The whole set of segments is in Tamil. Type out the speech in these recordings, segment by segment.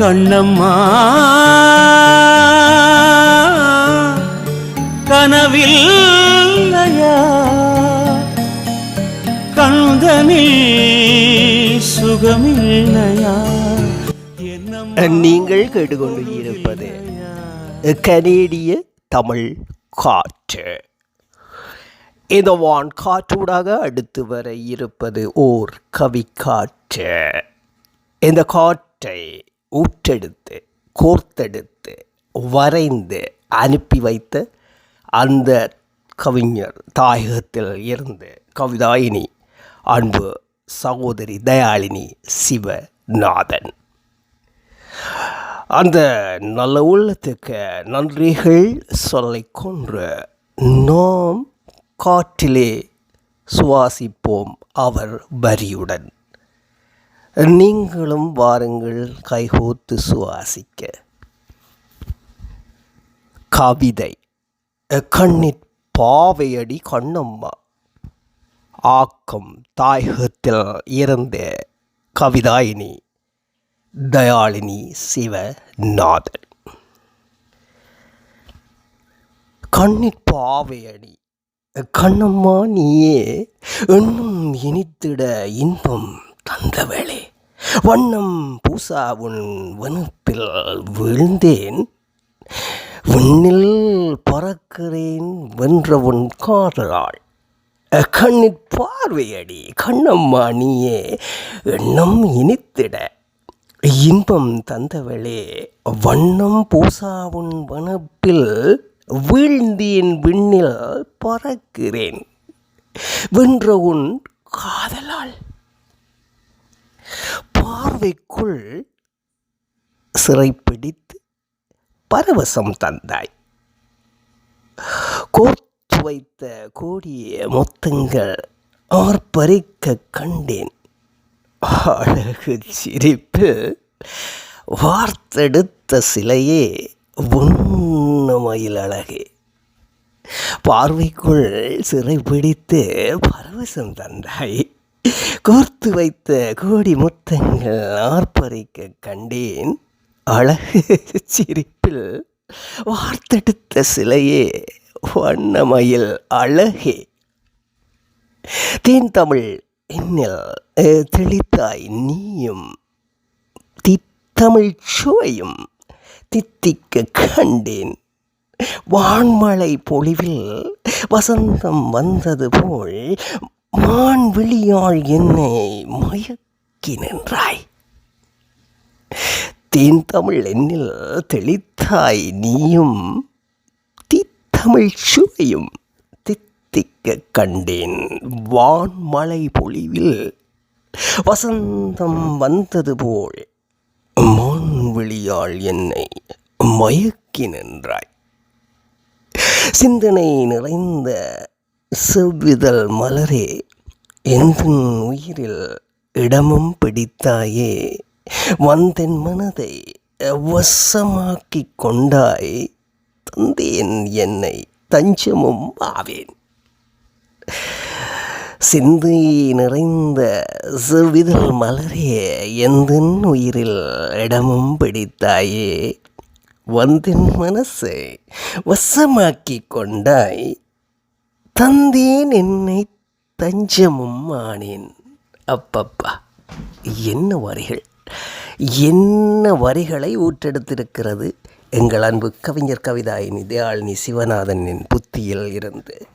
கண்ணம்மா. கனவில் கண்தனில் சுகமில்லையா? நீங்கள் கேட்டுக்கொண்டு இருப்பது கனேடிய தமிழ் காற்று. இந்த வான் காற்றூடாக அடுத்து வர இருப்பது ஓர் கவி காற்று இந்த காற்றை ஊற்றெடுத்து கோர்த்தெடுத்து வரைந்து அனுப்பி வைத்த அந்த கவிஞர் தாயகத்தில் இருந்து கவிதாயினி அன்பு சகோதரி தயாளினி சிவநாதன். அந்த நல்ல உள்ளத்துக்கு நன்றிகள் சொல்லை கொன்று நாம் காற்றிலே சுவாசிப்போம் அவர் வரியுடன். நீங்களும் வாருங்கள் கைகோத்து சுவாசிக்க. கவிதை. கண்ணிற் பாவையடி கண்ணம்மா. ஆக்கம் தாயகத்தில் இருந்த கவிதாயினி தயாளினி சிவநாதன். கண்ணிற் பாவையடி கண்ணம்மா நீயே இன்னும் இனித்திட இன்பம் தந்தவளே. வண்ணம் பூசா உன் வனப்பில் விழுந்தேன். விண்ணில் பறக்கிறேன் வென்ற உன் காதலாள் கண்ணிற் பார்வையடி கண்ணம்மா நீயே எண்ணம் இனித்திட. இன்பம் தந்தவளே வண்ணம் பூசா உன் வனப்பில் வீழ்ந்தேன் விண்ணில் பறக்கிறேன். வென்ற உன் காதலால். பார்வைக்குள் சிறைப்பிடித்து பரவசம் தந்தாய். கோர்த்து வைத்த கோடிய மொத்தங்கள் ஆர்ப்பரிக்க கண்டேன். அழகு சிரிப்பு வார்த்தெடுத்த சிலையே உன்னமயில் அழகே பார்வைக்குள் சிறைப்பிடித்து பரவசம் தந்தாய். கோர்த்து வைத்த கோடி முத்தங்கள் ஆர்ப்பரிக்க கண்டேன். அழகு சிரிப்பில் வார்த்தெடுத்த சிலையே வண்ணமயில் அழகே. தேன் தமிழ் என்னில் தெளித்தாய் நீயும். தித்தமிழ் சுவையும் தித்திக்க கண்டேன். வான்மலை பொழிவில் வசந்தம் வந்தது போல் மான் விழியால் என்னை மயக்கி நின்றாய் தேன் தமிழ் என்னில் தெளித்தாய் நீயும் தீத்தமிழ் சுவையும் தித்திக்க கண்டேன். வான்மலை பொழிவில் வசந்தம் வந்தது போல் மான்விழியாள் என்னை மயக்கி நின்றாய் சிந்தனை நிறைந்த செவ்விதழ் மலரே எந்த உயிரில் இடமும் பிடித்தாயே வந்தென் மனதை வசமாக்கிக் கொண்டாய் தந்தேன் என்னை தஞ்சமும் ஆவேன். சிந்தை நிறைந்த செவ்விதழ் மலரே எந்தென் உயிரில் இடமும் பிடித்தாயே வந்தின் மனசை வசமாக்கிக் கொண்டாய் தந்தேன் என்னை தஞ்சமும் ஆனேன். அப்பப்பா என்ன வரிகள்? என்ன வரிகளை ஊற்றெடுத்திருக்கிறது? எங்கள் அன்பு கவிஞர் கவிதாயினி தயாளினி சிவநாதனின் புத்தியில் இருந்து.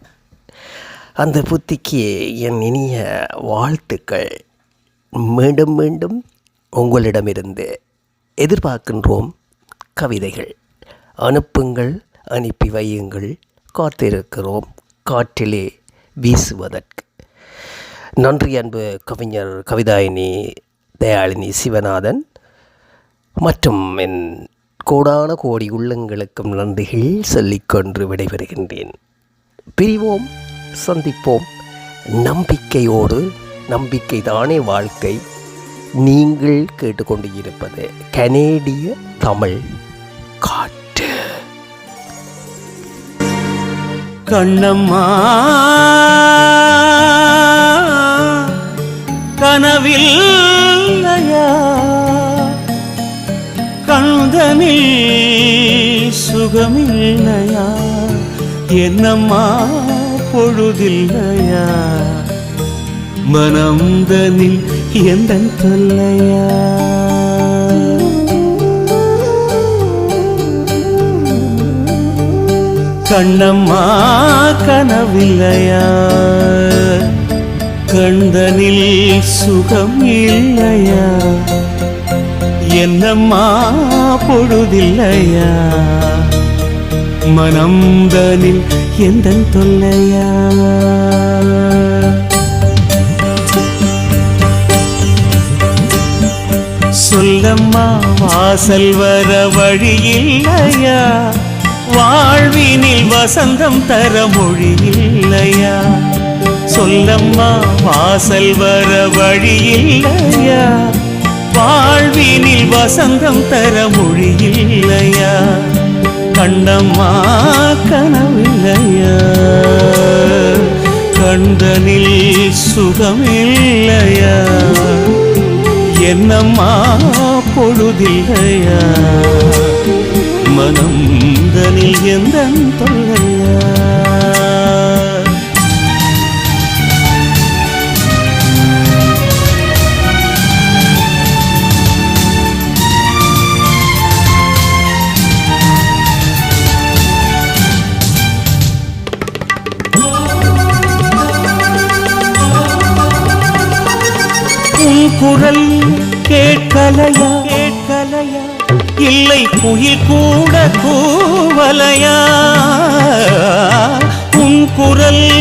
அந்த புத்திக்கு என் இனிய வாழ்த்துக்கள். மீண்டும் மீண்டும் உங்களிடமிருந்து எதிர்பார்க்கின்றோம் கவிதைகள். அனுப்புங்கள் அனுப்பி வையுங்கள். காத்திருக்கிறோம். காற்றிலே வீசுவதற்கு. நன்றி அன்பு கவிஞர் கவிதாயினி தயாளினி சிவநாதன் மற்றும் என் கோடான கோடி உள்ளங்களுக்கும் நன்றிகள் சொல்லிக்கொன்று விடைபெறுகின்றேன். பிரிவோம் சந்திப்போம். நம்பிக்கையோடு நம்பிக்கை தானே வாழ்க்கை. நீங்கள் கேட்டுக்கொண்டு இருப்பது கனேடிய தமிழ் காற்று. கண்ணம்மா. கனவில் கண்டனில் சுகமில்லையா? என்னம்மா பொழுதில்லையா? மனம்தனில் எந்த தொல்லையா? கண்ணம்மா கனவில்லையா? கண்டனில் சுகம் இல்லையா? என்னம்மா பொழுதில்லையா? மனம்தனில் எந்த தொல்லையா? சொல்லம்மா வாசல் வர வழி இல்லையா? வாழ்வினில் வசந்தம் தர மொழி இல்லையா சொல்லம்மா வாசல் வர வழி இல்லையா வாழ்வினில் வசந்தம் தர மொழி இல்லையா கண்ணம்மா கனவில்லையா? கண்டனில் சுகமில்லையா? என்னம்மா பொழுதில்லையா? மனம் தனில் எந்த தொல்லையா? குரல் கேட்கலையா கேட்கலையா? இல்லை குயில் கூட கூவலையா? உன் குரல்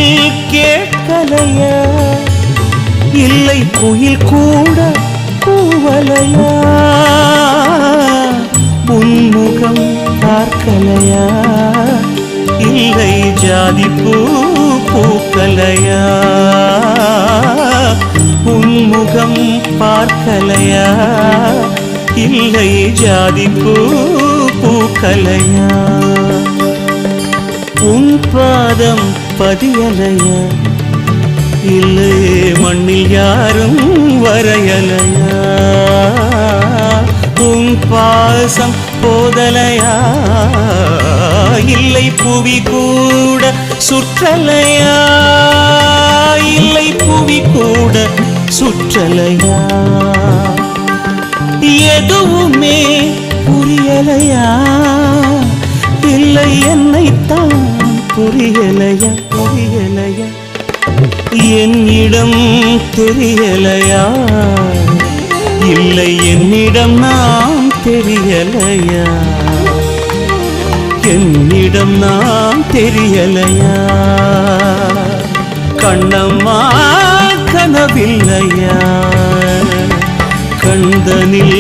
கேட்கலையா? இல்லை குயில் கூட கூவலையா? உன்முகம் பார்க்கலையா? இல்லை ஜாதி பூ பூக்கலையா? உன்முகம் பார்க்கலையா? இல்லை ஜாதி பூ பூக்கலையா உன் பாதம் பதியலையா? இல்லை மண்ணில் யாரும் வரையலையா? உன் பாசம் போதலையா? இல்லை புவி கூட சுற்றலையா? இல்லை புவி கூட சுற்றலையா? எதுவுமே புரியலையா? இல்லை என்னைத்தான் புரியலையா? புரியலையா? என்னிடம் தெரியலையா? இல்லை என்னிடம் நாம் தெரியலையா? என்னிடம் நாம் தெரியலையா? கண்ணம்மா கனவில்லையா? கண்டனில்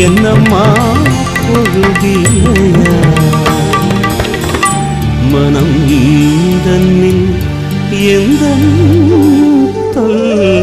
என்னம்மா பொழுதில்லையா? மனம் ஈந்தன்னில் எந்த தொல்லை?